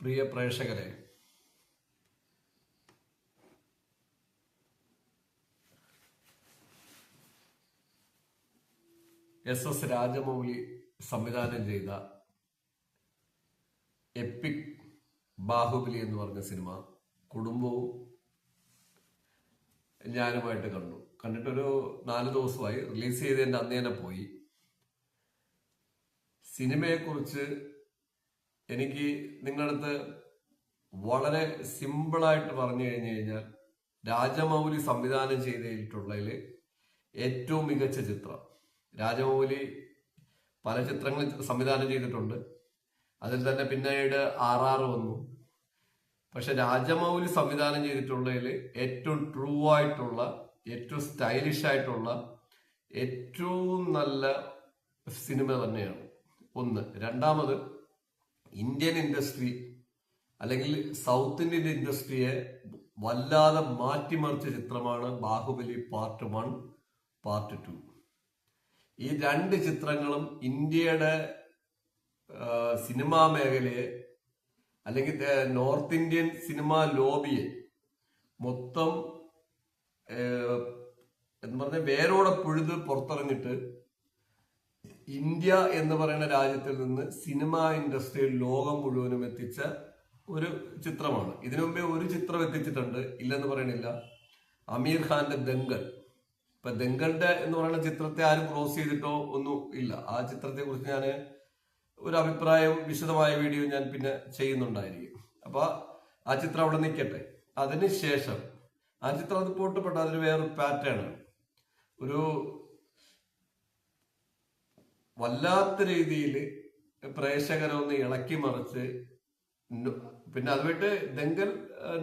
പ്രിയ പ്രേക്ഷകരെ S S Rajamouli സംവിധാനം ചെയ്ത എപ്പിക് ബാഹുബലി എന്ന് പറഞ്ഞ സിനിമ കുടുംബവും ഞാനുമായിട്ട് കണ്ടു. കണ്ടിട്ടൊരു നാല് ദിവസമായി. റിലീസ് ചെയ്തതിന്റെ അന്ന് തന്നെ പോയി. സിനിമയെക്കുറിച്ച് എനിക്ക് നിങ്ങളടുത്ത് വളരെ സിമ്പിളായിട്ട് പറഞ്ഞു കഴിഞ്ഞു കഴിഞ്ഞാൽ രാജമൗലി സംവിധാനം ചെയ്തിട്ടുള്ളതിൽ ഏറ്റവും മികച്ച ചിത്രം. രാജമൗലി പല ചിത്രങ്ങൾ സംവിധാനം ചെയ്തിട്ടുണ്ട്. അതിൽ തന്നെ പിന്നീട് ആർ ആർ വന്നു. പക്ഷെ രാജമൗലി സംവിധാനം ചെയ്തിട്ടുള്ളതിൽ ഏറ്റവും ട്രൂ ആയിട്ടുള്ള ഏറ്റവും സ്റ്റൈലിഷ് ആയിട്ടുള്ള ഏറ്റവും നല്ല സിനിമ തന്നെയാണ്. ഒന്ന്. രണ്ടാമത് ഇന്ത്യൻ ഇൻഡസ്ട്രി അല്ലെങ്കിൽ സൗത്ത് ഇന്ത്യൻ ഇൻഡസ്ട്രിയെ വല്ലാതെ മാറ്റിമറിച്ച ചിത്രമാണ് Baahubali part one part two. ഈ രണ്ട് ചിത്രങ്ങളും ഇന്ത്യയുടെ സിനിമാ മേഖലയെ അല്ലെങ്കിൽ നോർത്ത് ഇന്ത്യൻ സിനിമാ ലോബിയെ മൊത്തം എന്ന് പറഞ്ഞ വേരോടെ പുഴുത് പുറത്തിറങ്ങിട്ട് ഇന്ത്യ എന്ന് പറയുന്ന രാജ്യത്തിൽ നിന്ന് സിനിമ ഇൻഡസ്ട്രിയിൽ ലോകം മുഴുവനും എത്തിച്ച ഒരു ചിത്രമാണ്. ഇതിനു മുമ്പേ ഒരു ചിത്രം എത്തിച്ചിട്ടുണ്ട്. ഇല്ലെന്ന് പറയണില്ല അമീർ ഖാന്റെ ദങ്കൽ ഇപ്പൊ ദങ്കലിന്റെ എന്ന് പറയുന്ന ചിത്രത്തെ ആരും ക്രോസ് ചെയ്തിട്ടോ ഒന്നും ഇല്ല. ആ ചിത്രത്തെ കുറിച്ച് ഞാൻ ഒരു അഭിപ്രായവും വിശദമായ വീഡിയോ ഞാൻ പിന്നെ ചെയ്യുന്നുണ്ടായിരിക്കും. അപ്പൊ ആ ചിത്രം അവിടെ നിൽക്കട്ടെ. അതിനുശേഷം ആ ചിത്രം അത് പോട്ടപ്പെട്ട അതിന് വേറൊരു പാറ്റേൺ ഒരു വല്ലാത്ത രീതിയിൽ പ്രേക്ഷകരെ ഒന്ന് ഇളക്കി മറിച്ച് പിന്നെ അതുമായിട്ട് ദങ്കൽ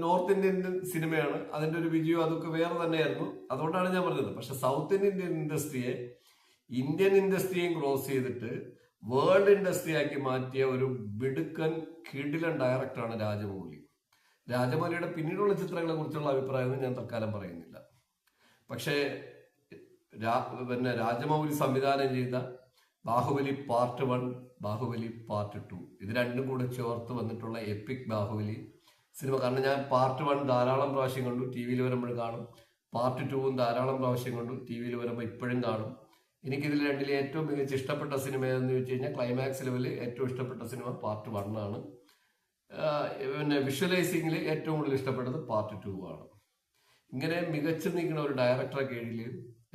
നോർത്ത് ഇന്ത്യൻ സിനിമയാണ്. അതിന്റെ ഒരു വിജയം അതൊക്കെ വേറെ തന്നെയായിരുന്നു. അതുകൊണ്ടാണ് ഞാൻ പറഞ്ഞത്. പക്ഷെ സൗത്ത് ഇന്ത്യൻ ഇൻഡസ്ട്രിയെ ഇന്ത്യൻ ഇൻഡസ്ട്രിയും ക്രോസ് ചെയ്തിട്ട് വേൾഡ് ഇൻഡസ്ട്രി ആക്കി മാറ്റിയ ഒരു ബിടുക്കൻ കിടിലൻ ഡയറക്ടറാണ് രാജമൗലി രാജമൗലിയുടെ പിന്നീടുള്ള ചിത്രങ്ങളെ കുറിച്ചുള്ള അഭിപ്രായം ഞാൻ തൽക്കാലം പറയുന്നില്ല. പക്ഷേ പിന്നെ രാജമൗലി സംവിധാനം ചെയ്ത Baahubali part one Baahubali part two ഇത് രണ്ടും കൂടെ ചേർത്ത് വന്നിട്ടുള്ള എപ്പിക് ബാഹുബലി സിനിമ കാരണം ഞാൻ പാർട്ട് വൺ ധാരാളം പ്രാവശ്യം കണ്ടു ടി വിയിൽ വരുമ്പോൾ കാണും. പാർട്ട് ടുവും ധാരാളം പ്രാവശ്യം കണ്ടു ടി വിയിൽ വരുമ്പോൾ ഇപ്പോഴും കാണും. എനിക്കിതിൽ രണ്ടിൽ ഏറ്റവും മികച്ച ഇഷ്ടപ്പെട്ട സിനിമ എന്ന് ചോദിച്ചു കഴിഞ്ഞാൽ ക്ലൈമാക്സ് ലെവലിൽ ഏറ്റവും ഇഷ്ടപ്പെട്ട സിനിമ പാർട്ട് വൺ ആണ്. പിന്നെ വിഷ്വലൈസിങ്ങിൽ ഏറ്റവും കൂടുതൽ ഇഷ്ടപ്പെട്ടത് പാർട്ട് ടു ആണ്. ഇങ്ങനെ മികച്ചു നിൽക്കുന്ന ഒരു ഡയറക്ടറെ കീഴിൽ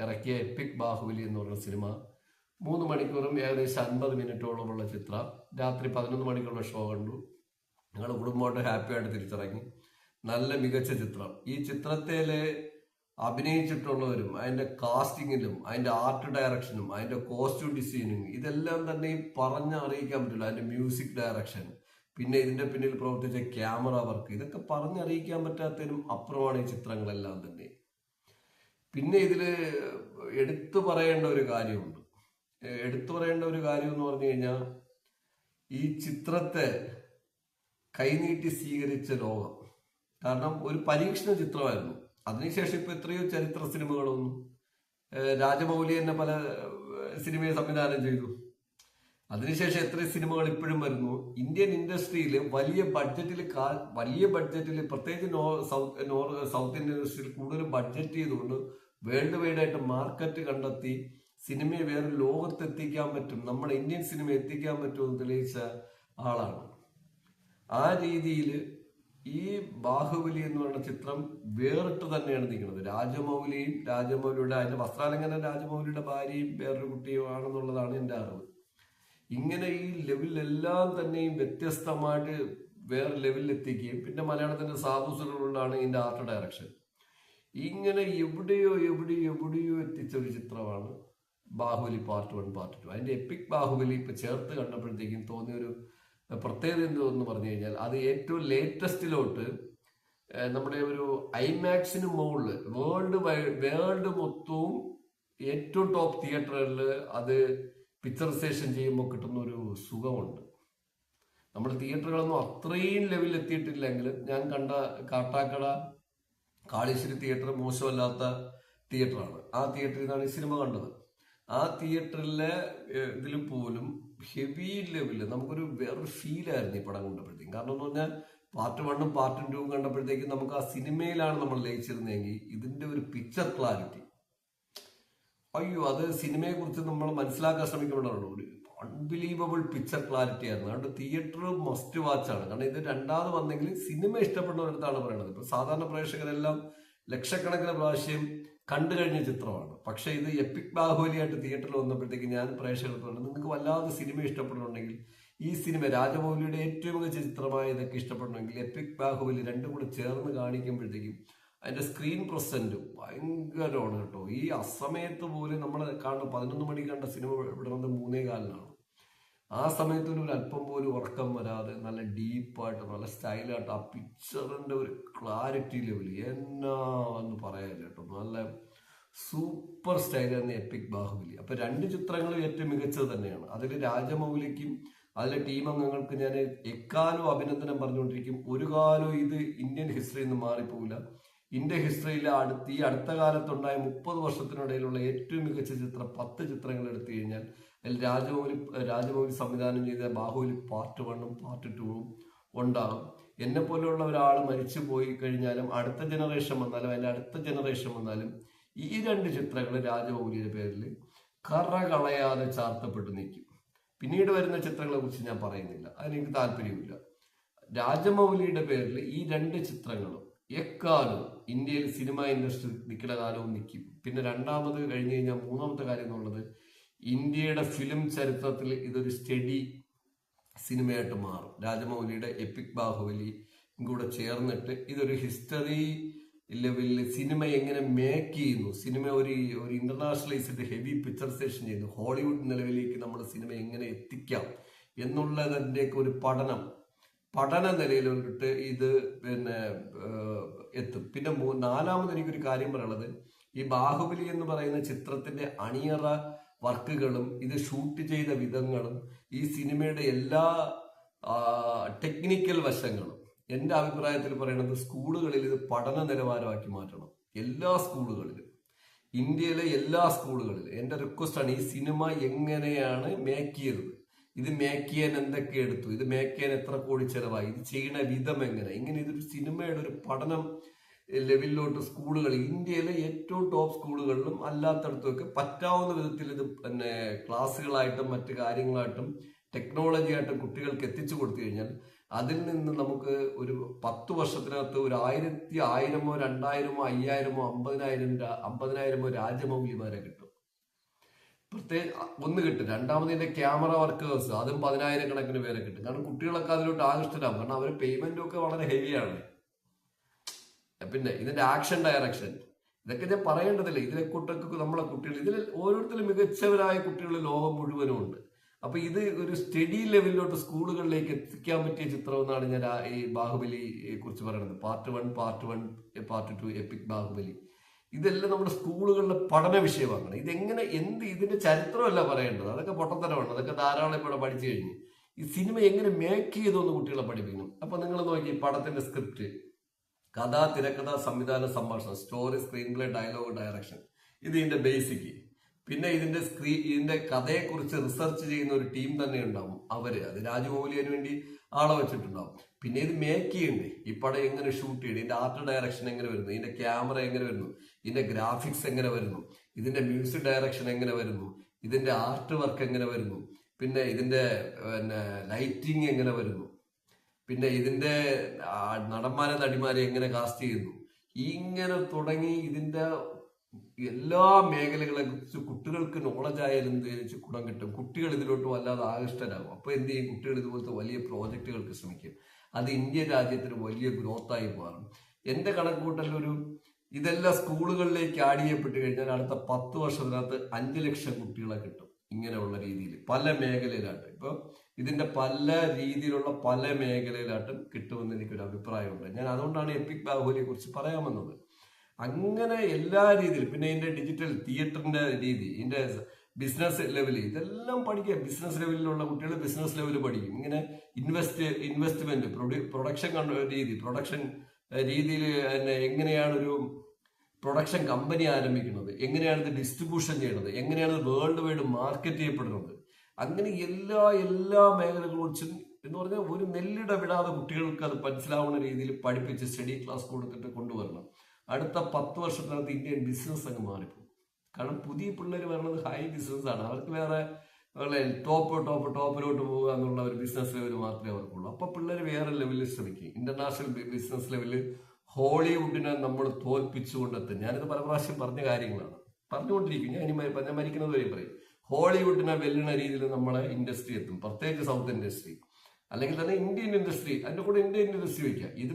ഇറക്കിയ എപ്പിക് ബാഹുബലി എന്ന് പറയുന്ന സിനിമ മൂന്ന് മണിക്കൂറും ഏകദേശം അൻപത് മിനിറ്റോളമുള്ള ചിത്രം. രാത്രി പതിനൊന്ന് മണിക്കുള്ള ഷോ കണ്ടു. ഞങ്ങൾ കുടുംബമായിട്ട് ഹാപ്പി ആയിട്ട് തിരിച്ചിറങ്ങി. നല്ല മികച്ച ചിത്രം. ഈ ചിത്രത്തിൽ അഭിനയിച്ചിട്ടുള്ളവരും അതിന്റെ കാസ്റ്റിങ്ങിലും അതിന്റെ ആർട്ട് ഡയറക്ഷനും അതിന്റെ കോസ്റ്റ്യൂം ഡിസൈനിങ് ഇതെല്ലാം തന്നെ പറഞ്ഞ് അറിയിക്കാൻ പറ്റില്ല. അതിന്റെ മ്യൂസിക് ഡയറക്ഷൻ പിന്നെ ഇതിന്റെ പിന്നിൽ പ്രവർത്തിച്ച ക്യാമറ വർക്ക് ഇതൊക്കെ പറഞ്ഞറിയിക്കാൻ പറ്റാത്തതിനും അപ്പുറമാണ് ഈ ചിത്രങ്ങളെല്ലാം തന്നെ. പിന്നെ ഇതിൽ എടുത്തു പറയേണ്ട ഒരു കാര്യമുണ്ട്. എടുത്തു പറയേണ്ട ഒരു കാര്യം എന്ന് പറഞ്ഞു കഴിഞ്ഞാൽ ഈ ചിത്രത്തെ കൈനീട്ടി സ്വീകരിച്ച ലോകം. കാരണം ഒരു പരീക്ഷണ ചിത്രമായിരുന്നു. അതിനുശേഷം ഇപ്പൊ എത്രയോ ചരിത്ര സിനിമകളൊന്നും രാജമൗലി തന്നെ പല സിനിമയെ സംവിധാനം ചെയ്തു. അതിനുശേഷം എത്ര സിനിമകൾ ഇപ്പോഴും വരുന്നു. ഇന്ത്യൻ ഇൻഡസ്ട്രിയിൽ വലിയ ബഡ്ജറ്റിൽ വലിയ ബഡ്ജറ്റിൽ പ്രത്യേകിച്ച് no south nor south Indian ഇൻഡസ്ട്രിയിൽ കൂടുതൽ ബഡ്ജറ്റ് ചെയ്തുകൊണ്ട് വേൾഡ് വൈഡ് ആയിട്ട് മാർക്കറ്റ് കണ്ടെത്തി സിനിമയെ വേറെ ലോകത്ത് എത്തിക്കാൻ പറ്റും. നമ്മുടെ ഇന്ത്യൻ സിനിമ എത്തിക്കാൻ പറ്റുമെന്ന് തെളിയിച്ച ആളാണ്. ആ രീതിയിൽ ഈ ബാഹുബലി എന്ന് പറയുന്ന ചിത്രം വേറിട്ട് തന്നെയാണ് നിൽക്കുന്നത്. രാജമൗലിയും രാജമൗലിയുടെ അതിന്റെ വസ്ത്രാലങ്കന രാജമൗലിയുടെ ഭാര്യയും വേറൊരു കുട്ടിയും ആണെന്നുള്ളതാണ് എന്റെ അറിവ്. ഇങ്ങനെ ഈ ലെവലിലെല്ലാം തന്നെയും വ്യത്യസ്തമായിട്ട് വേറെ ലെവലിൽ എത്തിക്കുകയും പിന്നെ മലയാളത്തിന്റെ സാബുസുകളിലാണ് ഇതിന്റെ ആർട്ട് ഡയറക്ഷൻ. ഇങ്ങനെ എവിടെയോ എവിടെയോ എവിടെയോ എത്തിച്ച ഒരു ചിത്രമാണ് Baahubali part one part two അതിന്റെ എപ്പിക് ബാഹുബലി ഇപ്പോൾ ചേർത്ത് കണ്ടപ്പോഴത്തേക്കും തോന്നിയ ഒരു പ്രത്യേകത എന്തെന്ന് പറഞ്ഞു കഴിഞ്ഞാൽ അത് ഏറ്റവും ലേറ്റസ്റ്റിലോട്ട് നമ്മുടെ ഒരു ഐമാക്സിന് മുകളിൽ വേൾഡ് വേൾഡ് മൊത്തവും ഏറ്റവും ടോപ്പ് തിയേറ്ററിൽ അത് പിക്ചറൈസേഷൻ ചെയ്യുമ്പോൾ കിട്ടുന്ന ഒരു സുഖമുണ്ട്. നമ്മൾ തിയേറ്ററുകളൊന്നും അത്രയും ലെവലിൽ എത്തിയിട്ടില്ലെങ്കിലും ഞാൻ കണ്ട കാട്ടാക്കട കാളീശ്വരി തിയേറ്റർ മോശമല്ലാത്ത തിയേറ്ററാണ് ആ തിയേറ്ററിൽ നിന്നാണ് ഈ സിനിമ കണ്ടത്. ആ തിയേറ്ററിലെ ഇതിൽ പോലും ഹെവി ലെവലിൽ നമുക്കൊരു വേറൊരു ഫീലായിരുന്നു ഈ പടം കണ്ടപ്പോഴത്തേക്കും. കാരണം എന്ന് പറഞ്ഞാൽ പാർട്ട് വണ്ണും പാർട്ട് ടൂവും കണ്ടപ്പോഴത്തേക്കും നമുക്ക് ആ സിനിമയിലാണ് നമ്മൾ ലയിച്ചിരുന്നതെങ്കിൽ ഇതിന്റെ ഒരു പിക്ചർ ക്ലാരിറ്റി അയ്യോ അത് സിനിമയെ കുറിച്ച് നമ്മൾ മനസ്സിലാക്കാൻ ശ്രമിക്കുമ്പോഴാണ് ഒരു അൺബിലീവബിൾ പിക്ചർ ക്ലാരിറ്റി ആയിരുന്നു. അതുകൊണ്ട് തിയേറ്റർ മസ്റ്റ് വാച്ച് ആണ്. കാരണം ഇത് രണ്ടാമത് വന്നെങ്കിൽ സിനിമ ഇഷ്ടപ്പെടുന്നവരടുത്താണ് പറയുന്നത് ഇപ്പൊ സാധാരണ പ്രേക്ഷകരെല്ലാം ലക്ഷക്കണക്കിന് പ്രാവശ്യം കണ്ടു കഴിഞ്ഞ ചിത്രമാണ്. പക്ഷെ ഇത് എപ്പിക് ബാഹുബലിയായിട്ട് തിയേറ്ററിൽ വന്നപ്പോഴത്തേക്ക് ഞാൻ പ്രേക്ഷകർക്ക് പറഞ്ഞു നിങ്ങൾക്ക് വല്ലാതെ സിനിമ ഇഷ്ടപ്പെടുന്നുണ്ടെങ്കിൽ ഈ സിനിമ രാജമൗലിയുടെ ഏറ്റവും മികച്ച ചിത്രമായ ഇതൊക്കെ ഇഷ്ടപ്പെടണമെങ്കിൽ എപ്പിക് ബാഹുബലി രണ്ടും കൂടെ ചേർന്ന് കാണിക്കുമ്പോഴത്തേക്കും അതിന്റെ സ്ക്രീൻ പ്രസന്റ് ഭയങ്കരമാണ് കേട്ടോ. ഈ അസമയത്ത് പോലും നമ്മൾ കാണുന്ന പതിനൊന്ന് മണി കണ്ട സിനിമ വിടുന്നത് മൂന്നേ കാലിനാണ് ആ സമയത്ത് ഒരു അല്പം പോലും ഉറക്കം വരാതെ നല്ല ഡീപ്പായിട്ട് നല്ല സ്റ്റൈലായിട്ട് ആ പിക്ചറിന്റെ ഒരു ക്ലാരിറ്റി ലെവൽ എന്നാ എന്ന് പറയാനില്ല കേട്ടോ. നല്ല സൂപ്പർ സ്റ്റൈലായിരുന്നു എപ്പിക് ബാഹുബലി. അപ്പോൾ രണ്ട് ചിത്രങ്ങളും ഏറ്റവും മികച്ചത് തന്നെയാണ്. അതിൽ രാജമൗലിക്കും അതിലെ ടീം അംഗങ്ങൾക്ക് ഞാൻ എക്കാലവും അഭിനന്ദനം പറഞ്ഞുകൊണ്ടിരിക്കും. ഒരു കാലവും ഇത് ഇന്ത്യൻ ഹിസ്റ്ററിയിൽ നിന്ന് മാറിപ്പോവില്ല. ഇന്ത്യൻ ഹിസ്റ്ററിയിലെ അടുത്ത് ഈ അടുത്ത കാലത്തുണ്ടായ മുപ്പത് വർഷത്തിനിടയിലുള്ള ഏറ്റവും മികച്ച ചിത്രം പത്ത് ചിത്രങ്ങൾ എടുത്തു കഴിഞ്ഞാൽ രാജമൗലി രാജമൗലി സംവിധാനം ചെയ്ത ബാഹുലി പാർട്ട് വണ്ണും പാർട്ട് ടൂവും ഉണ്ടാകും. എന്നെ പോലെയുള്ള ഒരാൾ മരിച്ചു പോയി കഴിഞ്ഞാലും അടുത്ത ജനറേഷൻ വന്നാലും അതിന്റെ അടുത്ത ജനറേഷൻ വന്നാലും ഈ രണ്ട് ചിത്രങ്ങൾ രാജമൗലിയുടെ പേരിൽ കറ കളയാതെ ചാർത്തപ്പെട്ട് നിൽക്കും. പിന്നീട് വരുന്ന ചിത്രങ്ങളെ കുറിച്ച് ഞാൻ പറയുന്നില്ല. അതിനെനിക്ക് താല്പര്യമില്ല. രാജമൗലിയുടെ പേരിൽ ഈ രണ്ട് ചിത്രങ്ങളും എക്കാലും ഇന്ത്യയിൽ സിനിമ ഇൻഡസ്ട്രി നിൽക്കുന്ന കാലവും നിൽക്കും പിന്നെ രണ്ടാമത് കഴിഞ്ഞ് കഴിഞ്ഞാൽ മൂന്നാമത്തെ കാര്യം എന്നുള്ളത് ഇന്ത്യയുടെ ഫിലിം ചരിത്രത്തിൽ ഇതൊരു സ്റ്റഡി സിനിമയായിട്ട് മാറും. രാജമൗലിയുടെ എപ്പിക് ബാഹുബലി കൂടെ ചേർന്നിട്ട് ഇതൊരു ഹിസ്റ്ററി ലെവലിൽ സിനിമ എങ്ങനെ മേക്ക് ചെയ്യുന്നു? സിനിമ ഒരു ഒരു ഇന്റർനാഷണലൈസ്ഡ് ഹെവി പിക്ചറൈസേഷൻ ചെയ്യുന്നു. ഹോളിവുഡ് നിലവിലേക്ക് നമ്മുടെ സിനിമ എങ്ങനെ എത്തിക്കാം എന്നുള്ളതിന്റെയൊക്കെ ഒരു പഠനം. പഠന നിലയിലോട്ട് ഇത് പിന്നെ എത്തും. പിന്നെ നാലാമത് എനിക്കൊരു കാര്യം പറയുന്നത് ഈ ബാഹുബലി എന്ന് പറയുന്ന ചിത്രത്തിന്റെ അണിയറ വർക്കുകളും ഇത് ഷൂട്ട് ചെയ്ത വിധങ്ങളും ഈ സിനിമയുടെ എല്ലാ ടെക്നിക്കൽ വശങ്ങളും എന്റെ അഭിപ്രായത്തിൽ പറയുന്നത് സ്കൂളുകളിൽ ഇത് പഠന നിലവാരമാക്കി മാറ്റണം. എല്ലാ സ്കൂളുകളിലും. ഇന്ത്യയിലെ എല്ലാ സ്കൂളുകളിലും. എന്റെ റിക്വസ്റ്റാണ് ഈ സിനിമ എങ്ങനെയാണ് മേക്ക് ചെയ്തത്? ഇത് മേക്ക് ചെയ്യാൻ എന്തൊക്കെ എടുത്തു? ഇത് മേക്ക് ചെയ്യാൻ എത്ര കോടി ചെലവായി? ഇത് ചെയ്യുന്ന വിധം എങ്ങനെ? ഇങ്ങനെ ഇതൊരു സിനിമയുടെ ഒരു പഠനം ലെവലിലോട്ട് സ്കൂളുകൾ ഇന്ത്യയിലെ ഏറ്റവും ടോപ്പ് സ്കൂളുകളിലും അല്ലാത്തടത്തുമൊക്കെ പറ്റാവുന്ന വിധത്തിൽ ഇത് പിന്നെ ക്ലാസ്സുകളായിട്ടും മറ്റു കാര്യങ്ങളായിട്ടും ടെക്നോളജി ആയിട്ടും കുട്ടികൾക്ക് എത്തിച്ചു കൊടുത്തു കഴിഞ്ഞാൽ അതിൽ നിന്ന് നമുക്ക് ഒരു പത്ത് വർഷത്തിനകത്ത് ഒരു ആയിരത്തി ആയിരമോ രണ്ടായിരമോ അയ്യായിരമോ അമ്പതിനായിരം അമ്പതിനായിരമോ രാജമൗലിമാരെ കിട്ടും. പ്രത്യേക ഒന്ന് കിട്ടും. രണ്ടാമതിന്റെ ക്യാമറ വർക്കേഴ്സ് അതും പതിനായിരം കണക്കിന് പേരെ കിട്ടും. കാരണം കുട്ടികളൊക്കെ അതിലോട്ട് ആകൃഷ്ടരാകും. കാരണം അവർ പേയ്മെന്റും ഒക്കെ വളരെ ഹെവിയാണ് പിന്നെ ഇതിന്റെ ആക്ഷൻ ഡയറക്ഷൻ ഇതൊക്കെ ഞാൻ പറയേണ്ടതില്ല. ഇതിലെ കുട്ടികൾക്ക് നമ്മളെ കുട്ടികൾ ഇതിൽ ഓരോരുത്തരും മികച്ചവരായ കുട്ടികൾ ലോകം മുഴുവനും ഉണ്ട്. അപ്പൊ ഇത് ഒരു സ്റ്റഡി ലെവലിലോട്ട് സ്കൂളുകളിലേക്ക് എത്തിക്കാൻ പറ്റിയ ചിത്രം എന്നാണ് ഞാൻ ഈ ബാഹുബലി കുറിച്ച് പറയുന്നത്. Part one part one part two epic Baahubali. ഇതെല്ലാം നമ്മുടെ സ്കൂളുകളിലെ പഠന വിഷയമാക്കണം ഇതെങ്ങനെ എന്ത് ഇതിന്റെ ചരിത്രമല്ല പറയേണ്ടത്? അതൊക്കെ പൊട്ടത്തരമാണ്. അതൊക്കെ ധാരാളം ഇവിടെ പഠിച്ചു കഴിഞ്ഞു. ഈ സിനിമ എങ്ങനെ മേക്ക് ചെയ്തോന്ന് കുട്ടികളെ പഠിപ്പിക്കണം അപ്പൊ നിങ്ങൾ നോക്കി പടത്തിന്റെ സ്ക്രിപ്റ്റ് കഥ തിരക്കഥ സംവിധാന സംഭാഷണം story screenplay dialogue direction ഇത് ഇതിന്റെ ബേസിക് പിന്നെ ഇതിന്റെ സ്ക്രീ ഇതിന്റെ കഥയെക്കുറിച്ച് റിസർച്ച് ചെയ്യുന്ന ഒരു ടീം തന്നെ ഉണ്ടാവും അവർ. അത് രാജമൗലിയന് വേണ്ടി ആളെ വെച്ചിട്ടുണ്ടാവും. പിന്നെ ഇത് മേക്ക് ചെയ്യണ്ടേ? ഈ പടം എങ്ങനെ ഷൂട്ട് ചെയ്യണം ഇതിന്റെ ആർട്ട് ഡയറക്ഷൻ എങ്ങനെ വരുന്നു? ഇതിന്റെ ക്യാമറ എങ്ങനെ വരുന്നു? ഇതിന്റെ ഗ്രാഫിക്സ് എങ്ങനെ വരുന്നു? ഇതിന്റെ മ്യൂസിക് ഡയറക്ഷൻ എങ്ങനെ വരുന്നു? ഇതിന്റെ ആർട്ട് വർക്ക് എങ്ങനെ വരുന്നു? പിന്നെ ഇതിന്റെ പിന്നെ ലൈറ്റിംഗ് എങ്ങനെ വരുന്നു? പിന്നെ ഇതിന്റെ നടന്മാരെ നടിമാരെ എങ്ങനെ കാസ്റ്റ് ചെയ്യുന്നു? ഇങ്ങനെ തുടങ്ങി ഇതിന്റെ എല്ലാ മേഖലകളെ കുറിച്ച് കുട്ടികൾക്ക് നോളജ് ആയാലും വെച്ച് ഗുണം കിട്ടും. കുട്ടികൾ ഇതിലോട്ട് വല്ലാതെ ആകൃഷ്ടരാകും. അപ്പൊ എന്ത് ചെയ്യും? കുട്ടികൾ ഇതുപോലത്തെ വലിയ പ്രോജക്റ്റുകൾക്ക് ശ്രമിക്കും. അത് ഇന്ത്യ രാജ്യത്തിന് വലിയ ഗ്രോത്ത് ആയി മാറും. എന്റെ കണക്കൂട്ടലൊരു ഇതെല്ലാം സ്കൂളുകളിലേക്ക് ആഡ് ചെയ്യപ്പെട്ട് കഴിഞ്ഞാൽ അടുത്ത പത്ത് വർഷത്തിനകത്ത് അഞ്ചു ലക്ഷം കുട്ടികളെ കിട്ടും. ഇങ്ങനെയുള്ള രീതിയിൽ പല മേഖലയിലായിട്ട്. ഇപ്പൊ ഇതിന്റെ പല രീതിയിലുള്ള പല മേഖലയിലായിട്ടും കിട്ടുമെന്ന് എനിക്കൊരു അഭിപ്രായമുണ്ട്. ഞാൻ അതുകൊണ്ടാണ് എപ്പിക് ബാഹുലിയെ കുറിച്ച് പറയാമെന്നത്. അങ്ങനെ എല്ലാ രീതിയിലും പിന്നെ ഇതിന്റെ ഡിജിറ്റൽ തിയേറ്ററിന്റെ രീതി ഇതിന്റെ ബിസിനസ് ലെവൽ ഇതെല്ലാം പഠിക്കുക. ബിസിനസ് ലെവലിലുള്ള കുട്ടികൾ ബിസിനസ് ലെവൽ പഠിക്കും. ഇങ്ങനെ ഇൻവെസ്റ്റ് ഇൻവെസ്റ്റ്മെന്റ് പ്രൊഡക്ഷൻ രീതി പ്രൊഡക്ഷൻ രീതിയിൽ എങ്ങനെയാണ് ഒരു പ്രൊഡക്ഷൻ കമ്പനി ആരംഭിക്കുന്നത്? എങ്ങനെയാണ് ഇത് ഡിസ്ട്രിബ്യൂഷൻ ചെയ്യുന്നത്? എങ്ങനെയാണ് വേൾഡ് വൈഡ് മാർക്കറ്റ് ചെയ്യപ്പെടുന്നത്? അങ്ങനെ എല്ലാ എല്ലാ മേഖലകളും എന്ന് പറഞ്ഞാൽ ഒരു നെല്ലിട വിടാതെ കുട്ടികൾക്ക് അത് മനസ്സിലാവുന്ന രീതിയിൽ പഠിപ്പിച്ച് സ്റ്റഡി ക്ലാസ് കൊടുത്തിട്ട് കൊണ്ടുവരണം. അടുത്ത പത്ത് വർഷത്തിനകത്ത് ഇന്ത്യൻ ബിസിനസ് അങ്ങ് മാറിപ്പോകും. കാരണം പുതിയ പിള്ളേർ വരണത് ഹൈ ബിസിനസ് ആണ്. അവർക്ക് വേറെ ടോപ്പ് ടോപ്പ് ടോപ്പിലോട്ട് പോകുക എന്നുള്ള ഒരു ബിസിനസ് ലെവൽ മാത്രമേ അവർക്കുള്ളൂ. അപ്പോൾ പിള്ളേർ വേറെ ലെവലിൽ ശ്രമിക്കും. ഇന്റർനാഷണൽ ബിസിനസ് ലെവലിൽ ഹോളിവുഡിനെ നമ്മൾ തോൽപ്പിച്ചുകൊണ്ടെത്തും. ഞാനിത് പല പ്രാവശ്യം പറഞ്ഞ കാര്യങ്ങളാണ്. പറഞ്ഞുകൊണ്ടിരിക്കും. ഞാൻ ഇനി ഞാൻ മരിക്കുന്നത് വരെ പറയും. ഹോളിവുഡിനെ വെല്ലുന്ന രീതിയിൽ നമ്മളെ ഇൻഡസ്ട്രി എത്തും. പ്രത്യേകിച്ച് സൗത്ത് ഇൻഡസ്ട്രി. അല്ലെങ്കിൽ തന്നെ ഇന്ത്യൻ ഇൻഡസ്ട്രി അതിന്റെ കൂടെ ഇന്ത്യൻ ഇൻഡസ്ട്രി വയ്ക്കുക ഇത്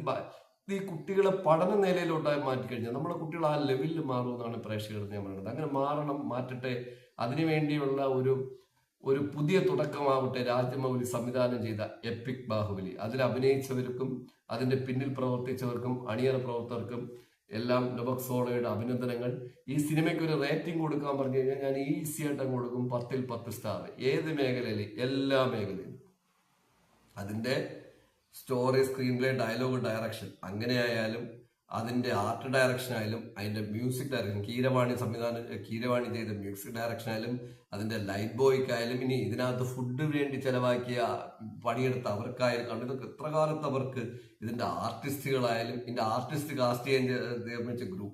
ഈ കുട്ടികളെ പഠന നിലയിലോട്ടായി മാറ്റി കഴിഞ്ഞാൽ നമ്മുടെ കുട്ടികൾ ആ ലെവലിൽ മാറുമെന്നാണ് പ്രേക്ഷകർ ഞാൻ പറയുന്നത്. അങ്ങനെ മാറണം മാറ്റട്ടെ. അതിനുവേണ്ടിയുള്ള ഒരു ഒരു പുതിയ തുടക്കമാവട്ടെ രാജമൗലി സംവിധാനം ചെയ്ത എപ്പിക് ബാഹുബലി. അതിൽ അഭിനയിച്ചവർക്കും അതിന്റെ പിന്നിൽ പ്രവർത്തിച്ചവർക്കും അണിയറ പ്രവർത്തകർക്കും എല്ലാം നൊബക് സോളയുടെ അഭിനന്ദനങ്ങൾ. ഈ സിനിമയ്ക്ക് ഒരു റേറ്റിംഗ് കൊടുക്കാൻ പറഞ്ഞു കഴിഞ്ഞാൽ ഞാൻ ഈസി ആയിട്ട് കൊടുക്കും. പത്തിൽ പത്ത് സ്റ്റാർ ഏത് മേഖലയിൽ എല്ലാ മേഖലയിലും. അതിന്റെ story screenplay dialogue direction അങ്ങനെയായാലും അതിന്റെ ആർട്ട് ഡയറക്ഷൻ ആയാലും അതിന്റെ മ്യൂസിക് ഡയറക്ഷൻ കീരവാണി സംവിധാനം കീരവാണി ചെയ്ത മ്യൂസിക് ഡയറക്ഷൻ ആയാലും അതിന്റെ ലൈറ്റ് ബോയ്ക്കായാലും ഇനി ഇതിനകത്ത് ഫുഡ് വേണ്ടി ചെലവാക്കിയ പണിയെടുത്ത അവർക്കായാലും കാരണം ഇതൊക്കെ എത്ര കാലത്ത് അവർക്ക് ഇതിന്റെ ആർട്ടിസ്റ്റുകളായാലും ഇതിന്റെ ആർട്ടിസ്റ്റ് കാസ്റ്റ് ചെയ്യാൻ ക്രൂ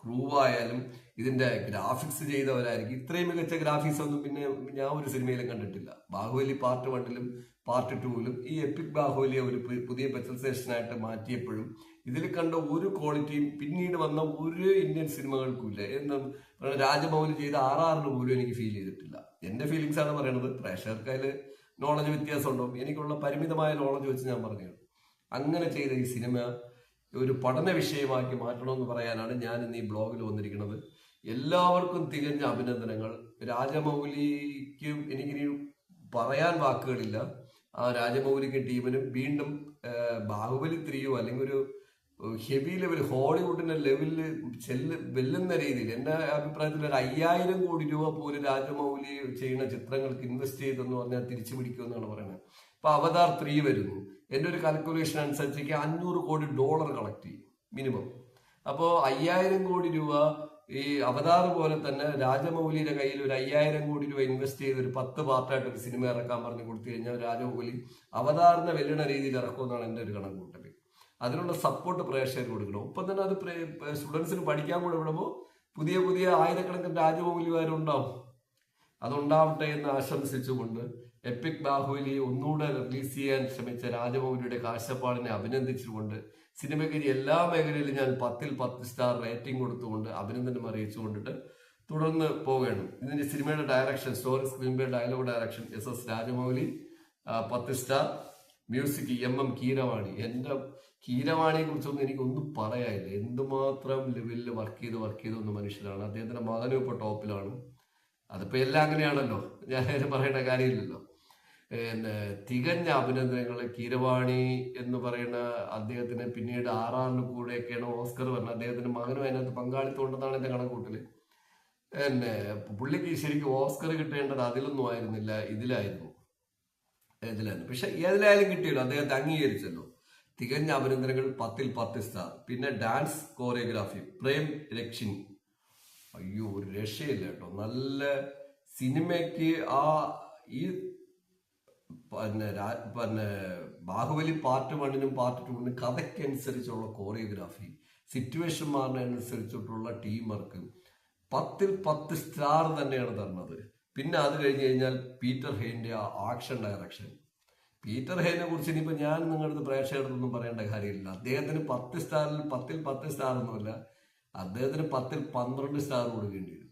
ക്രൂവായാലും ഇതിന്റെ ഗ്രാഫിക്സ് ചെയ്തവരായിരിക്കും. ഇത്രയും മികച്ച ഗ്രാഫിക്സ് ഒന്നും പിന്നെ ഞാൻ ഒരു സിനിമയിലും കണ്ടിട്ടില്ല. ബാഹുബലി പാർട്ട് വണ്ണിലും പാർട്ട് ടൂവിലും ഈ എപ്പിക് ബാഹുബലിയെ ഒരു പുതിയ പുതിയ സ്പെഷ്യലൈസേഷനായിട്ട് മാറ്റിയപ്പോഴും ഇതിൽ കണ്ട ഒരു ക്വാളിറ്റിയും പിന്നീട് വന്ന ഒരു ഇന്ത്യൻ സിനിമകൾക്കും ഇല്ല രാജഭവന് രാജമൗലി ചെയ്ത ആറാറിന് പോലും എനിക്ക് ഫീൽ ചെയ്തിട്ടില്ല. എന്റെ ഫീലിങ്സ് ആണ് പറയുന്നത് പ്രേക്ഷകർക്ക് അതിൽ നോളജ് വ്യത്യാസം ഉണ്ടാവും എനിക്കുള്ള പരിമിതമായ നോളജ് വെച്ച് ഞാൻ പറഞ്ഞു അങ്ങനെ ചെയ്ത ഈ സിനിമ ഒരു പഠന വിഷയമാക്കി മാറ്റണമെന്ന് പറയാനാണ് ഞാൻ ഇന്ന് ഈ ബ്ലോഗിൽ വന്നിരിക്കുന്നത്. എല്ലാവർക്കും തികഞ്ഞ അഭിനന്ദനങ്ങൾ. രാജമൗലിക്ക് എനിക്കിനി പറയാൻ വാക്കുകളില്ല. ആ രാജമൗലിക്ക് ടീമിനും വീണ്ടും ബാഹുബലി ത്രീയോ അല്ലെങ്കിൽ ഒരു ഹെവി ലെവൽ ഹോളിവുഡിന്റെ ലെവലിൽ ചെല്ല് വെല്ലുന്ന രീതിയിൽ. എന്റെ അഭിപ്രായത്തിൽ ഒരു അയ്യായിരം കോടി രൂപ പോലും രാജമൗലി ചെയ്യുന്ന ചിത്രങ്ങൾക്ക് ഇൻവെസ്റ്റ് ചെയ്തെന്ന് പറഞ്ഞാൽ തിരിച്ചു പിടിക്കുമെന്നാണ് പറയുന്നത്. ഇപ്പൊ അവതാർ ത്രീ വരുന്നു. എന്റെ ഒരു കാൽക്കുലേഷൻ അനുസരിച്ചേക്ക് അഞ്ഞൂറ് കോടി ഡോളർ കളക്ട് ചെയ്യും മിനിമം അപ്പോ അയ്യായിരം കോടി രൂപ ഈ അവതാർ പോലെ തന്നെ രാജമൗലിയുടെ കയ്യിൽ ഒരു അയ്യായിരം കോടി രൂപ ഇൻവെസ്റ്റ് ചെയ്ത് ഒരു പത്ത് പാർട്ടായിട്ട് ഒരു സിനിമ ഇറക്കാൻ പറഞ്ഞു കൊടുത്തു കഴിഞ്ഞാൽ രാജമൗലി അവതാറിനെ വെല്ലുന്ന രീതിയിൽ ഇറക്കുമെന്നാണ് എന്റെ ഒരു കണക്കൂട്ടൽ അതിനുള്ള സപ്പോർട്ട് പ്രേക്ഷകർ കൊടുക്കണം. ഒപ്പം തന്നെ അത് സ്റ്റുഡൻസിന് പഠിക്കാൻ കൂടെ വിടുമ്പോൾ പുതിയ പുതിയ ആയിരക്കണക്കിന് രാജമൗലിമാരുണ്ടാവും അതുണ്ടാവട്ടെ എന്ന് ആശംസിച്ചുകൊണ്ട് എപ്പിക് ബാഹുലി ഒന്നുകൂടെ റിലീസ് ചെയ്യാൻ ശ്രമിച്ച രാജമൗലിയുടെ കാഴ്ചപ്പാടിനെ അഭിനന്ദിച്ചുകൊണ്ട് സിനിമയ്ക്ക് എല്ലാ മേഖലയിലും ഞാൻ പത്തിൽ പത്ത് സ്റ്റാർ റേറ്റിംഗ് കൊടുത്തുകൊണ്ട് അഭിനന്ദനം അറിയിച്ചു കൊണ്ടിട്ട് തുടർന്ന് പോവുകയാണ്. ഇതിന്റെ സിനിമയുടെ direction story screenplay dialogue direction S S Rajamouli പത്ത് star music M M Keeravani. എന്റെ കീരവാണിയെ കുറിച്ചൊന്നും എനിക്കൊന്നും പറയാനില്ല. എന്തുമാത്രം ലെവലിൽ വർക്ക് ചെയ്ത് വർക്ക് ചെയ്ത് വന്ന മനുഷ്യനാണ് അദ്ദേഹത്തിന്റെ മകനും ഇപ്പൊ ടോപ്പിലാണ് അതിപ്പോ എല്ലാം അങ്ങനെയാണല്ലോ. ഞാൻ പറയേണ്ട കാര്യമില്ലല്ലോ. പിന്നെ തികഞ്ഞ അഭിനന്ദനങ്ങൾ കീരവാണി എന്ന് പറയുന്ന അദ്ദേഹത്തിന് പിന്നീട് ആറാറിന് കൂടെയൊക്കെയാണ് ഓസ്കർ പറഞ്ഞത്. അദ്ദേഹത്തിന്റെ മകനും അതിനകത്ത് പങ്കാളിത്തം ഉണ്ടെന്നാണ് എന്റെ കണക്കൂട്ടൽ പിന്നെ പുള്ളിക്ക് ശരിക്കും ഓസ്കർ കിട്ടേണ്ടത് അതിലൊന്നും ആയിരുന്നില്ല. ഇതിലായിരുന്നു. ഇതിലായിരുന്നു. പക്ഷെ ഏതിലായാലും കിട്ടിയല്ലോ. അദ്ദേഹത്തെ അംഗീകരിച്ചല്ലോ. തികഞ്ഞ അഭിനന്ദനങ്ങൾ പത്തിൽ പത്ത് സ്റ്റാർ പിന്നെ ഡാൻസ് കോറിയോഗ്രാഫി പ്രേം രക്ഷിൻ. അയ്യോ ഒരു രക്ഷയില്ല കേട്ടോ. നല്ല സിനിമയ്ക്ക് ആ ഈ പിന്നെ പിന്നെ ബാഹുബലി പാർട്ട് വണ്ണിനും പാർട്ട് ടൂണിനും കഥയ്ക്കനുസരിച്ചുള്ള കോറിയോഗ്രാഫി സിറ്റുവേഷൻ മാറിനനുസരിച്ചിട്ടുള്ള ടീം വർക്ക് പത്തിൽ പത്ത് സ്റ്റാർ തന്നെയാണ് തരുന്നത്. പിന്നെ അത് കഴിഞ്ഞ് കഴിഞ്ഞാൽ പീറ്റർ ഹെയിന്റെ ആ ആക്ഷൻ ഡയറക്ഷൻ. പീറ്റർ ഹെയിനെ കുറിച്ച് ഇനിയിപ്പോൾ ഞാൻ നിങ്ങളുടെ പ്രേക്ഷകർക്കൊന്നും പറയേണ്ട കാര്യമില്ല. അദ്ദേഹത്തിന് പത്ത് സ്റ്റാറിൽ പത്തിൽ പത്ത് സ്റ്റാർ ഒന്നുമില്ല അദ്ദേഹത്തിന് പത്തിൽ പന്ത്രണ്ട് സ്റ്റാർ കൊടുക്കേണ്ടി വരും.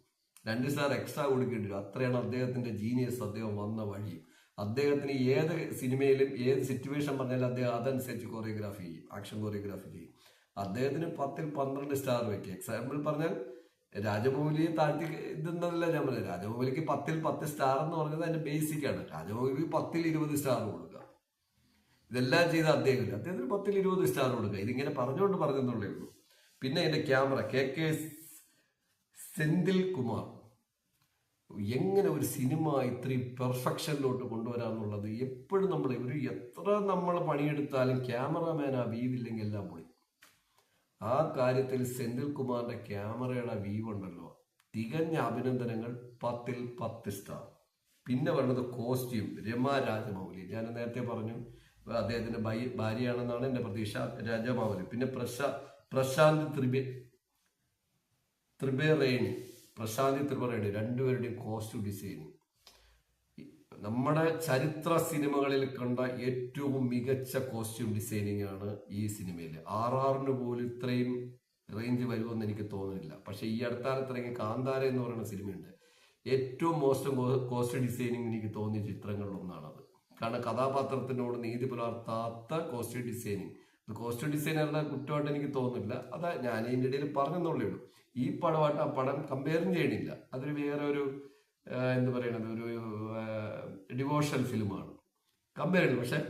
രണ്ട് സ്റ്റാർ എക്സ്ട്രാ കൊടുക്കേണ്ടി വരും. അത്രയാണ് അദ്ദേഹത്തിന്റെ ജീനിയസ് അദ്ദേഹം വന്ന വഴി. അദ്ദേഹത്തിന് ഏത് സിനിമയിലും ഏത് സിറ്റുവേഷൻ പറഞ്ഞാലും അദ്ദേഹം അതനുസരിച്ച് കൊറിയോഗ്രാഫി ചെയ്യും ആക്ഷൻ കൊറിയോഗ്രാഫി ചെയ്യും. അദ്ദേഹത്തിന് പത്തിൽ പന്ത്രണ്ട് സ്റ്റാർ വയ്ക്കുക എക്സാമ്പിൾ പറഞ്ഞാൽ രാജമൗലിയെ താഴ്ത്തി ഇതെന്നല്ല ഞാൻ പറഞ്ഞത്. രാജമൗലിക്ക് പത്തിൽ പത്ത് സ്റ്റാർ എന്ന് പറഞ്ഞത് അതിന്റെ ബേസിക്കാണ് രാജമൗലിക്ക് പത്തിൽ ഇരുപത് സ്റ്റാർ കൊടുക്കുക ഇതെല്ലാം ചെയ്ത അദ്ദേഹമില്ല അദ്ദേഹത്തിന് പത്തിൽ ഇരുപത് സ്റ്റാർ കൊടുക്കുക. ഇതിങ്ങനെ പറഞ്ഞുകൊണ്ട് പറഞ്ഞെന്നുള്ളേ ഉള്ളൂ. പിന്നെ എന്റെ camera K K Senthil Kumar. എങ്ങനെ ഒരു സിനിമ ഇത്രയും പെർഫെക്ഷനിലോട്ട് കൊണ്ടുവരാന്നുള്ളത് എപ്പോഴും നമ്മൾ ഒരു എത്ര നമ്മൾ പണിയെടുത്താലും ക്യാമറാമാൻ ആ വീവില്ലെങ്കിൽ എല്ലാം പോയി ആ കാര്യത്തിൽ സെന്തിൽ കുമാറിന്റെ ക്യാമറയുടെ വീവ് ഉണ്ടല്ലോ തികഞ്ഞ അഭിനന്ദനങ്ങൾ പത്തിൽ പത്ത് സ്റ്റാർ പിന്നെ പറയുന്നത് കോസ്റ്റ്യൂം രമ രാജമൗലി. ഞാൻ നേരത്തെ പറഞ്ഞു അദ്ദേഹത്തിന്റെ ഭാര്യയാണെന്നാണ് എന്റെ പ്രതീക്ഷ. രാജമാവലി പിന്നെ പ്രശാ പ്രശാന്ത് ത്രിബെ ത്രിബേറേണി. പ്രശാന്ത് ത്രിപറേണി രണ്ടുപേരുടെയും കോസ്റ്റ്യൂം ഡിസൈനിങ് നമ്മുടെ ചരിത്ര സിനിമകളിൽ കണ്ട ഏറ്റവും മികച്ച കോസ്റ്റ്യൂം ഡിസൈനിങ് ആണ് ഈ സിനിമയിൽ ആർ ആറിന് പോലും ഇത്രയും റേഞ്ച് വരുമെന്ന് എനിക്ക് തോന്നുന്നില്ല. പക്ഷെ ഈ അടുത്ത കാലത്ത് ഇറങ്ങിയ കാന്താര എന്ന് പറയുന്ന സിനിമയുണ്ട്. ഏറ്റവും മോശം കോസ്റ്റ്യൂം ഡിസൈനിങ് എനിക്ക് തോന്നിയ ചിത്രങ്ങളിൽ ഒന്നാണത്. കാരണം കഥാപാത്രത്തിനോട് നീതി പുലർത്താത്ത കോസ്റ്റ്യൂം ഡിസൈനിങ് കോസ്റ്റ്യൂം ഡിസൈനറുടെ കുറ്റമായിട്ട് എനിക്ക് തോന്നുന്നില്ല. അത് ഞാൻ ഇതിന്റെ ഇടയിൽ പറഞ്ഞെന്നുള്ളേ ഉള്ളൂ. ഈ പടമായിട്ട് ആ പടം കമ്പയറും ചെയ്യണില്ല. അതൊരു വേറെ ഒരു എന്ത് പറയണത്? ഒരു ഡിവോഷണൽ ഫിലിമാണ് കമ്പയർ ചെയ്യുന്നത് പക്ഷെ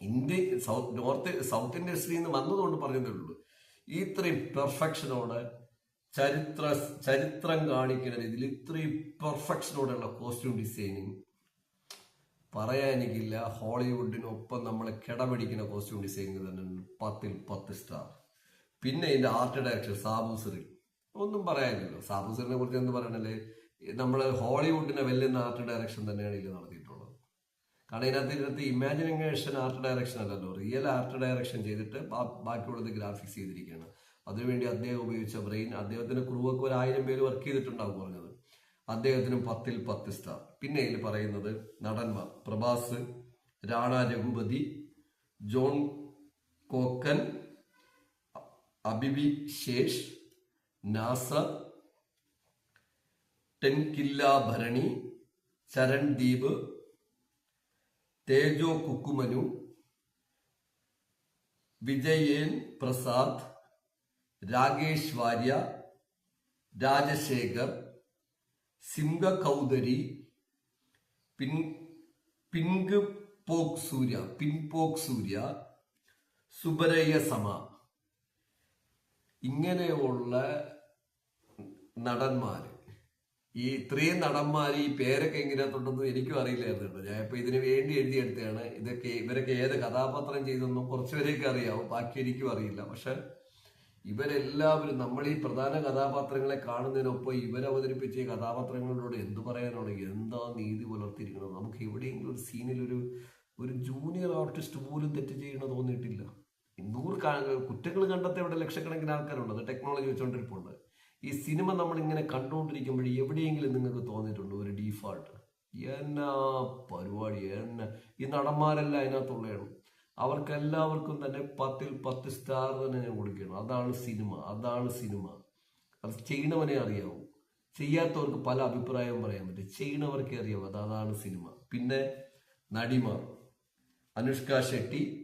ഇന്ത്യ സൗത്ത് നോർത്ത് സൗത്ത് ഇൻഡസ്ട്രിയിൽ നിന്ന് വന്നതുകൊണ്ട് പറഞ്ഞതേ ഉള്ളൂ ഇത്രയും പെർഫെക്ഷനോട് ചരിത്ര ചരിത്രം കാണിക്കുന്ന രീതിയിൽ ഇത്രയും പെർഫെക്ഷനോടെയുള്ള കോസ്റ്റ്യൂം ഡിസൈനിങ് പറയാനിക്കില്ല ഹോളിവുഡിനൊപ്പം നമ്മൾ കിടപിടിക്കുന്ന കോസ്റ്റ്യൂം ഡിസൈനിങ് തന്നെ. പത്തിൽ പത്ത് സ്റ്റാർ പിന്നെ ഇതിന്റെ ആർട്ട് ഡയറക്ടർ സാബു സിറി. ഒന്നും പറയാനില്ല സാബു സിറിനെ കുറിച്ച് എന്ത് പറയണല്ലേ? നമ്മൾ ഹോളിവുഡിനെ വെല്ലുന്ന ആർട്ട് ഡയറക്ഷൻ തന്നെയാണ് ഇതിൽ നടത്തിയിട്ടുള്ളത്. കാരണം ഇതിനകത്ത് ഇതിനകത്ത് ഇമാജിനേഷൻ ആർട്ട് ഡയറക്ഷൻ അല്ലല്ലോ. റിയൽ ആർട്ട് ഡയറക്ഷൻ ചെയ്തിട്ട് ബാക്കിയുള്ളത് ഗ്രാഫിക്സ് ചെയ്തിരിക്കുകയാണ്. അതിനുവേണ്ടി അദ്ദേഹം ഉപയോഗിച്ച ബ്രെയിൻ അദ്ദേഹത്തിന്റെ ക്രൂവൊക്കെ ഒരു ആയിരം പേര് വർക്ക് ചെയ്തിട്ടുണ്ടാവും പറഞ്ഞത്. അദ്ദേഹത്തിന് പത്തിൽ പത്ത് സ്റ്റാർ പിന്നെ ഇതിൽ പറയുന്നത് നടന്മാർ. പ്രഭാസ് രാണ രഘുപതി ജോൺ കോക്കൻ അബിബി ശേഷ് നാസ ടെൻകില്ല ഭരണി ചരൺദീപ് തേജോ കുക്കുമനു വിജയേൻ പ്രസാദ് രാകേഷ് വാര്യ രാജശേഖർ സിംഗ കൗദരി പിൻ പിങ്ക് പോക് സൂര്യ പിൻപോക് സൂര്യ സുബരയ്യ സമ. ഇങ്ങനെയുള്ള നടന്മാർ ഈ ഇത്രയും നടന്മാർ ഈ പേരൊക്കെ എങ്ങനെയാത്തുണ്ടെന്ന് എനിക്കും അറിയില്ലായിരുന്നു കേട്ടോ ഞാൻ ഇപ്പൊ ഇതിനു വേണ്ടി എഴുതിയെടുത്തതാണ് ഇതൊക്കെ ഇവരൊക്കെ ഏത് കഥാപാത്രം ചെയ്തെന്നും കുറച്ചുപേരെയൊക്കെ അറിയാവും. ബാക്കി എനിക്കും അറിയില്ല. പക്ഷെ ഇവരെല്ലാവരും നമ്മൾ ഈ പ്രധാന കഥാപാത്രങ്ങളെ കാണുന്നതിനൊപ്പം ഇവരവതരിപ്പിച്ച ഈ കഥാപാത്രങ്ങളോട് എന്തു പറയാനാണ് എന്താ നീതി പുലർത്തിയിരിക്കുന്നത്? നമുക്ക് എവിടെയെങ്കിലും ഒരു സീനിൽ ഒരു ഒരു ജൂനിയർ ആർട്ടിസ്റ്റ് പോലും തെറ്റ് ചെയ്യണ തോന്നിയിട്ടില്ല. നൂറ് കുറ്റങ്ങൾ കണ്ടെത്തി ഇവിടെ ലക്ഷക്കണക്കിന് ആൾക്കാരുണ്ട്. അത് ടെക്നോളജി വെച്ചുകൊണ്ടിരിപ്പുണ്ട് ഈ സിനിമ നമ്മൾ ഇങ്ങനെ കണ്ടുകൊണ്ടിരിക്കുമ്പോൾ എവിടെയെങ്കിലും നിങ്ങൾക്ക് തോന്നിയിട്ടുണ്ട്? ഒരു ഡീഫാൾട്ട് എന്നാ പരിപാടി? എന്നാ ഈ നടന്മാരെല്ലാം അതിനകത്തുള്ളതാണ്. അവർക്കെല്ലാവർക്കും തന്നെ പത്തിൽ പത്ത് സ്റ്റാർ തന്നെ ഞാൻ കൊടുക്കണം അതാണ് സിനിമ അതാണ് സിനിമ അത് ചെയ്യണവനെ അറിയാവൂ. ചെയ്യാത്തവർക്ക് പല അഭിപ്രായവും പറയാൻ പറ്റും. ചെയ്യണവർക്കേ അറിയാവൂ. അത് അതാണ് സിനിമ പിന്നെ നടിമാർ Anushka Shetty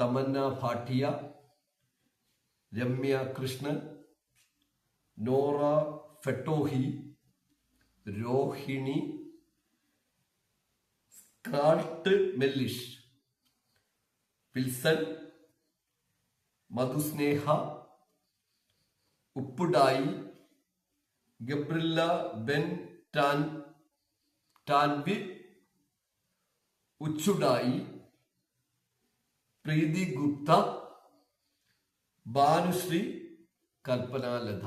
Tamannaah Bhatia Ramya Krishnan Nora Fatehi Rohini Scarlett Mellish. Wilson മധുസ്നേഹ ഉപ്പുഡായി ഗബ്രില്ല ബെൻ ടാൻ ടാൻവി ഉച്ചുഡായി പ്രീതി ഗുപ്ത ഭാനുശ്രീ കൽപ്പനാലത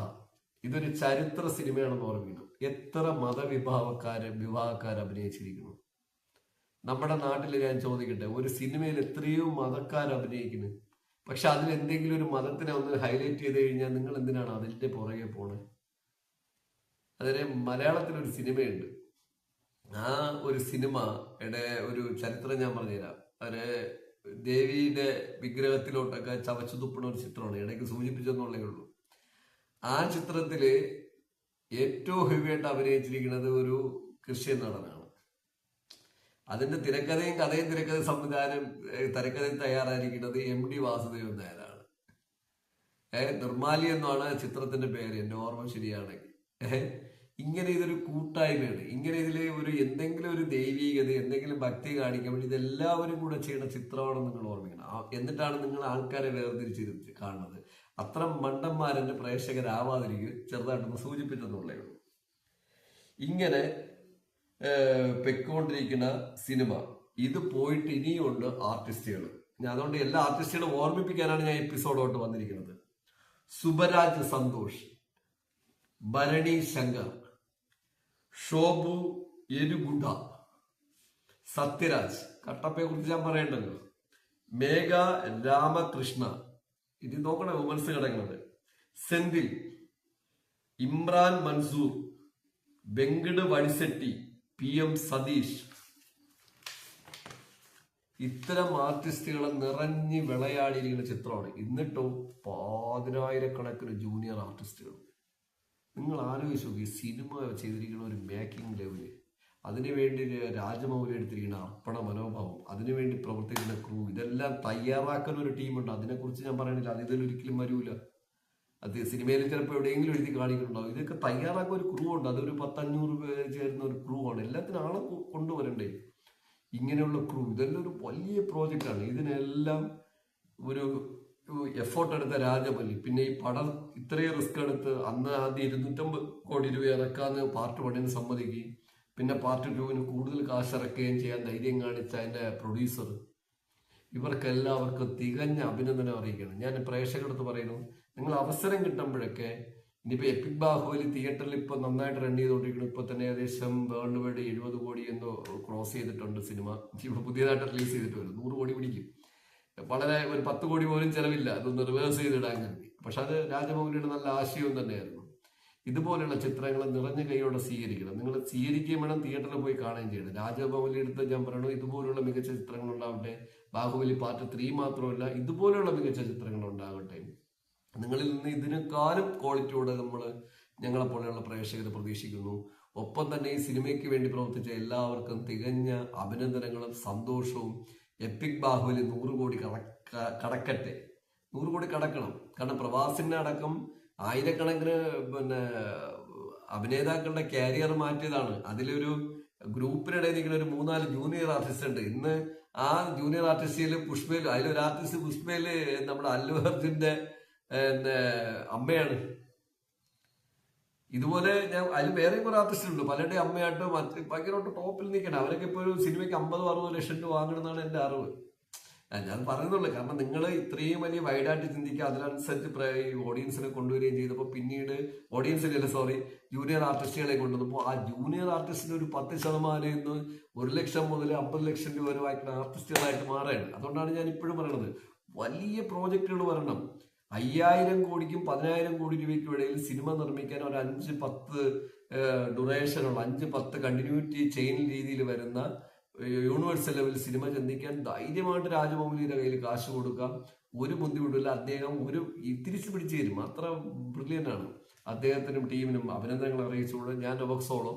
ഇതൊരു ചരിത്ര സിനിമയാണെന്ന് ഓർമ്മിക്കണം എത്ര മതവിഭാഗക്കാര് വിഭാഗക്കാർ അഭിനയിച്ചിരിക്കുന്നു. നമ്മുടെ നാട്ടിൽ ഞാൻ ചോദിക്കട്ടെ ഒരു സിനിമയിൽ എത്രയോ മതക്കാർ അഭിനയിക്കുന്നു. പക്ഷെ അതിൽ എന്തെങ്കിലും ഒരു മതത്തിനെ ഒന്ന് ഹൈലൈറ്റ് ചെയ്ത് കഴിഞ്ഞാൽ നിങ്ങൾ എന്തിനാണ് അതിന്റെ പുറകെ പോണേ? അതിന് മലയാളത്തിലൊരു സിനിമയുണ്ട്. ആ ഒരു സിനിമയുടെ ഒരു ചരിത്രം ഞാൻ പറഞ്ഞുതരാം. അവർ ദേവിയുടെ വിഗ്രഹത്തിലോട്ടൊക്കെ ചവച്ചു തുപ്പണ ഒരു ചിത്രമാണ്. ഇടയ്ക്ക് സൂചിപ്പിച്ചെന്നുള്ളേ ഉള്ളൂ. ആ ചിത്രത്തിൽ ഏറ്റവും ഹെവിയായിട്ട് അഭിനയിച്ചിരിക്കുന്നത് ഒരു ക്രിസ്ത്യൻ നടനാണ്. അതിന്റെ തിരക്കഥയും കഥയും തിരക്കഥ സംവിധാനം തിരക്കഥയും തയ്യാറായിരിക്കുന്നത് എം ഡി വാസുദേവൻ നായരാണ്. ഏഹ് നിർമാലി എന്നാണ് ചിത്രത്തിന്റെ പേര് എന്റെ ഓർമ്മ ശരിയാണെങ്കിൽ. ഏഹ് ഇങ്ങനെ ഇതൊരു കൂട്ടായ്മയാണ്. ഇങ്ങനെ ഇതിൽ ഒരു എന്തെങ്കിലും ഒരു ദൈവീകത എന്തെങ്കിലും ഭക്തി കാണിക്കാൻ വേണ്ടി ഇതെല്ലാവരും കൂടെ ചെയ്യുന്ന ചിത്രമാണെന്ന് നിങ്ങൾ ഓർമ്മിക്കണം. എന്നിട്ടാണ് നിങ്ങൾ ആൾക്കാരെ വേർതിരിച്ച് കാണുന്നത്. അത്ര മണ്ടന്മാരെ പ്രേക്ഷകരാവാതിരിക്കും ചെറുതായിട്ടൊന്ന് സൂചിപ്പിച്ചെന്നുള്ളേ ഉള്ളൂ. ഇങ്ങനെ ഏഹ്, പൊയ്ക്കൊണ്ടിരിക്കുന്ന സിനിമ. ഇത് പോയിട്ട് ഇനിയുണ്ട് ആർട്ടിസ്റ്റുകൾ ഞാൻ അതുകൊണ്ട് എല്ലാ ആർട്ടിസ്റ്റുകളും ഓർമ്മിപ്പിക്കാനാണ് ഞാൻ എപ്പിസോഡോട്ട് വന്നിരിക്കുന്നത്. സുബരാജ് സന്തോഷ് ഭരണി ശങ്കർ ഷോബു എരുഗുഡ സത്യരാജ്. കട്ടപ്പയെ കുറിച്ച് ഞാൻ പറയണ്ടല്ലോ. മേഘ രാമകൃഷ്ണ. ഇത് നോക്കണേ വുമൻസ് കിടക്കുന്നത് സെന്തിൽ ഇമ്രാൻ മൻസൂർ വെങ്കിട് വഴിസെട്ടി പി എം സതീഷ്. ഇത്തരം ആർട്ടിസ്റ്റുകളെ നിറഞ്ഞ് വിളയാടിയിരിക്കുന്ന ചിത്രമാണ്. എന്നിട്ടോ പതിനായിരക്കണക്കിന് ജൂനിയർ ആർട്ടിസ്റ്റുകൾ നിങ്ങൾ ആലോചിച്ച് നോക്കി സിനിമ ചെയ്തിരിക്കുന്ന ഒരു മേക്കിംഗ് ലെവൽ അതിനുവേണ്ടി രാജമൗലി എടുത്തിരിക്കുന്ന അർപ്പണ മനോഭാവം അതിനുവേണ്ടി പ്രവർത്തിക്കുന്ന ക്രൂ ഇതെല്ലാം തയ്യാറാക്കുന്ന ഒരു ടീമുണ്ട് അതിനെക്കുറിച്ച് ഞാൻ പറയണില്ല അത് ഇതിൽ ഒരിക്കലും വരൂല. അത് സിനിമയിൽ ചിലപ്പോൾ എവിടെയെങ്കിലും എഴുതി കാണിക്കുന്നുണ്ടാവും. ഇതൊക്കെ തയ്യാറാക്കുന്ന ഒരു ക്രൂ ഉണ്ട്. അതൊരു പത്തഞ്ഞൂറ് പേര് ചേരുന്ന ഒരു ക്രൂ ആണ്. എല്ലാത്തിനും ആളെ കൊണ്ടുവരണ്ടേ? ഇങ്ങനെയുള്ള ക്രൂ ഇതെല്ലാം ഒരു വലിയ പ്രോജക്റ്റാണ് ഇതിനെല്ലാം ഒരു എഫോർട്ട് എടുത്ത രാജമല്ലി. പിന്നെ ഈ പടം ഇത്രയും റിസ്ക് എടുത്ത് അന്ന് ആദ്യം ഇരുന്നൂറ്റമ്പത് കോടി രൂപ ഇറക്കാന്ന് പാർട്ട് വണ്ണിന് സമ്മതിക്കുകയും പിന്നെ പാർട്ട് ടുവിന് കൂടുതൽ കാശ് ഇറക്കുകയും ചെയ്യാൻ ധൈര്യം കാണിച്ച അതിന്റെ പ്രൊഡ്യൂസർ ഇവർക്കെല്ലാവർക്കും തികഞ്ഞ അഭിനന്ദനം അറിയിക്കണം ഞാൻ പ്രേക്ഷകരടുത്ത് പറയുന്നു നിങ്ങൾ അവസരം കിട്ടുമ്പോഴൊക്കെ ഇനിയിപ്പോൾ എപ്പിക് ബാഹുബലി തിയേറ്ററിൽ ഇപ്പോൾ നന്നായിട്ട് റൺ ചെയ്തുകൊണ്ടിരിക്കുന്നു ഇപ്പോൾ തന്നെ ഏകദേശം വേൾഡ് വൈഡ് എഴുപത് കോടി എന്തോ ക്രോസ് ചെയ്തിട്ടുണ്ട് സിനിമ ഇപ്പോൾ പുതിയതായിട്ട് റിലീസ് ചെയ്തിട്ട് വരും നൂറ് കോടി പിടിക്കും. വളരെ ഒരു പത്ത് കോടി പോലും ചിലവില്ല. അതൊന്ന് റിവേഴ്സ് ചെയ്തിടാൻ കരുതി. പക്ഷെ അത് രാജമൗലിയുടെ നല്ല ആശയവും തന്നെയായിരുന്നു. ഇതുപോലെയുള്ള ചിത്രങ്ങൾ നിറഞ്ഞ കൈയോടെ സ്വീകരിക്കണം. നിങ്ങൾ സ്വീകരിക്കുകയും വേണം തിയേറ്ററിൽ പോയി കാണുകയും ചെയ്യണം. രാജമൗലി ഞാൻ പറയണു ഇതുപോലുള്ള മികച്ച ചിത്രങ്ങൾ ഉണ്ടാവട്ടെ ബാഹുബലി പാർട്ട് ത്രീ മാത്രമല്ല ഇതുപോലെയുള്ള മികച്ച ചിത്രങ്ങൾ ഉണ്ടാകട്ടെ നിങ്ങളിൽ നിന്ന് ഇതിനേക്കാളും ക്വാളിറ്റിയോടെ നമ്മൾ ഞങ്ങളെ പോലെയുള്ള പ്രേക്ഷകർ പ്രതീക്ഷിക്കുന്നു. ഒപ്പം തന്നെ ഈ സിനിമയ്ക്ക് വേണ്ടി പ്രവർത്തിച്ച എല്ലാവർക്കും തികഞ്ഞ അഭിനന്ദനങ്ങളും സന്തോഷവും. എപ്പിക് ബാഹുബലി നൂറ് കോടി കടക്ക കടക്കട്ടെ. നൂറ് കോടി കടക്കണം. കാരണം പ്രവാസിന്റെ അടക്കം ആയിരക്കണക്കിന് പിന്നെ അഭിനേതാക്കളുടെ കാരിയർ മാറ്റിയതാണ്. അതിലൊരു ഗ്രൂപ്പിനിടയിൽ നിൽക്കുന്ന ഒരു മൂന്നാൽ ജൂനിയർ ആർട്ടിസ്റ്റ് ഉണ്ട്. ഇന്ന് ആ ജൂനിയർ ആർട്ടിസ്റ്റിൽ പുഷ്പയിൽ അതിലൊരു ആർട്ടിസ്റ്റ് പുഷ്പയിൽ നമ്മുടെ അല്ലു അർജുന്റെ പിന്നെ അമ്മയാണ്. ഇതുപോലെ ഞാൻ അതിൽ വേറെ കുറെ ആർട്ടിസ്റ്റുണ്ട് പലരുടെ പലരുടെയും അമ്മയായിട്ട് മറ്റ് ഭയങ്കരമായിട്ട് ടോപ്പിൽ നിൽക്കണം അവരൊക്കെ ഇപ്പോൾ ഒരു സിനിമയ്ക്ക് അമ്പത് അറുപത് ലക്ഷം രൂപ വാങ്ങണമെന്നാണ് എന്റെ അറിവ്. ഞാൻ പറയുന്നുള്ളൂ. കാരണം നിങ്ങൾ ഇത്രയും വലിയ വൈഡായിട്ട് ചിന്തിക്കുക അതിനനുസരിച്ച് ഈ ഓഡിയൻസിനെ കൊണ്ടുവരികയും ചെയ്തപ്പോൾ പിന്നീട് ഓഡിയൻസിനല്ല സോറി ജൂനിയർ ആർട്ടിസ്റ്റുകളെ കൊണ്ടുവന്നപ്പോൾ ആ ജൂനിയർ ആർട്ടിസ്റ്റിന് ഒരു പത്ത് ശതമാനം ഇന്ന് ഒരു ലക്ഷം മുതൽ അമ്പത് ലക്ഷം രൂപ വരെ വായിക്കുന്ന ആർട്ടിസ്റ്റുകളായിട്ട് മാറുകയാണ് അതുകൊണ്ടാണ് ഞാൻ ഇപ്പോഴും പറയുന്നത് വലിയ പ്രോജക്റ്റുകൾ വരണം. അയ്യായിരം കോടിക്കും പതിനായിരം കോടി രൂപയ്ക്കും ഇടയിൽ സിനിമ നിർമ്മിക്കാൻ ഒരു അഞ്ച് പത്ത് ഡുറേഷനുള്ള അഞ്ച് പത്ത് കണ്ടിന്യൂറ്റി ചെയിൻ രീതിയിൽ വരുന്ന യൂണിവേഴ്സൽ ലെവൽ സിനിമ ചിന്തിക്കാൻ ധൈര്യമായിട്ട് രാജമൗലിയുടെ കയ്യിൽ കാശ് കൊടുക്കാം. ഒരു ബുദ്ധിമുട്ടില്ല അദ്ദേഹം ഒരു തിരിച്ചു പിടിച്ചു തരും. അത്ര ബ്രില്യന്റ് ആണ്. അദ്ദേഹത്തിനും ടീമിനും അഭിനന്ദനങ്ങൾ അറിയിച്ചുകൊണ്ട് ഞാൻ ഒബക്സോളം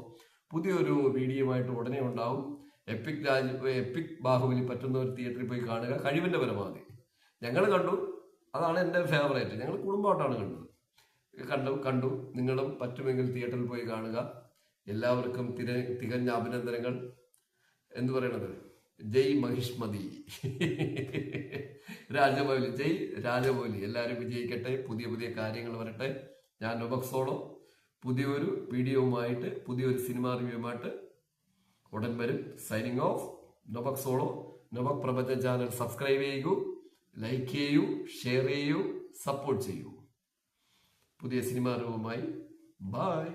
പുതിയൊരു വീഡിയോയുമായിട്ട് ഉടനെ ഉണ്ടാവും. എപ്പിക് രാജ് എപ്പിക് ബാഹുബലി പറ്റുന്ന ഒരു തിയേറ്ററിൽ പോയി കാണുക. കഴിവിന്റെ പരമാവധി. ഞങ്ങൾ കണ്ടു. അതാണ് എന്റെ ഫേവറേറ്റ് ഞങ്ങൾ കുടുംബമായിട്ടാണ് കണ്ടത്. കണ്ടു കണ്ടു. നിങ്ങളും പറ്റുമെങ്കിൽ തിയേറ്ററിൽ പോയി കാണുക. എല്ലാവർക്കും തിര തികഞ്ഞ അഭിനന്ദനങ്ങൾ. എന്ന് പറയണത്? ജയ് മഹിഷ്മതി. രാജമൗലി ജയ് രാജമൗലി. എല്ലാവരും വിജയിക്കട്ടെ. പുതിയ പുതിയ കാര്യങ്ങൾ വരട്ടെ. ഞാൻ ഒബക്സോളോ പുതിയൊരു വീഡിയോവുമായിട്ട് പുതിയൊരു സിനിമ റിവ്യൂമായിട്ട് ഉടൻ വരും. സൈനിങ് ഓഫ് നൊബക് സോളോ. നൊബക് പ്രപഞ്ച ചാനൽ സബ്സ്ക്രൈബ് ചെയ്യൂ. ലൈക്ക് ചെയ്യൂ ഷെയർ ചെയ്യൂ സപ്പോർട്ട് ചെയ്യൂ. പുതിയ സിനിമാ രൂപമായി ബൈ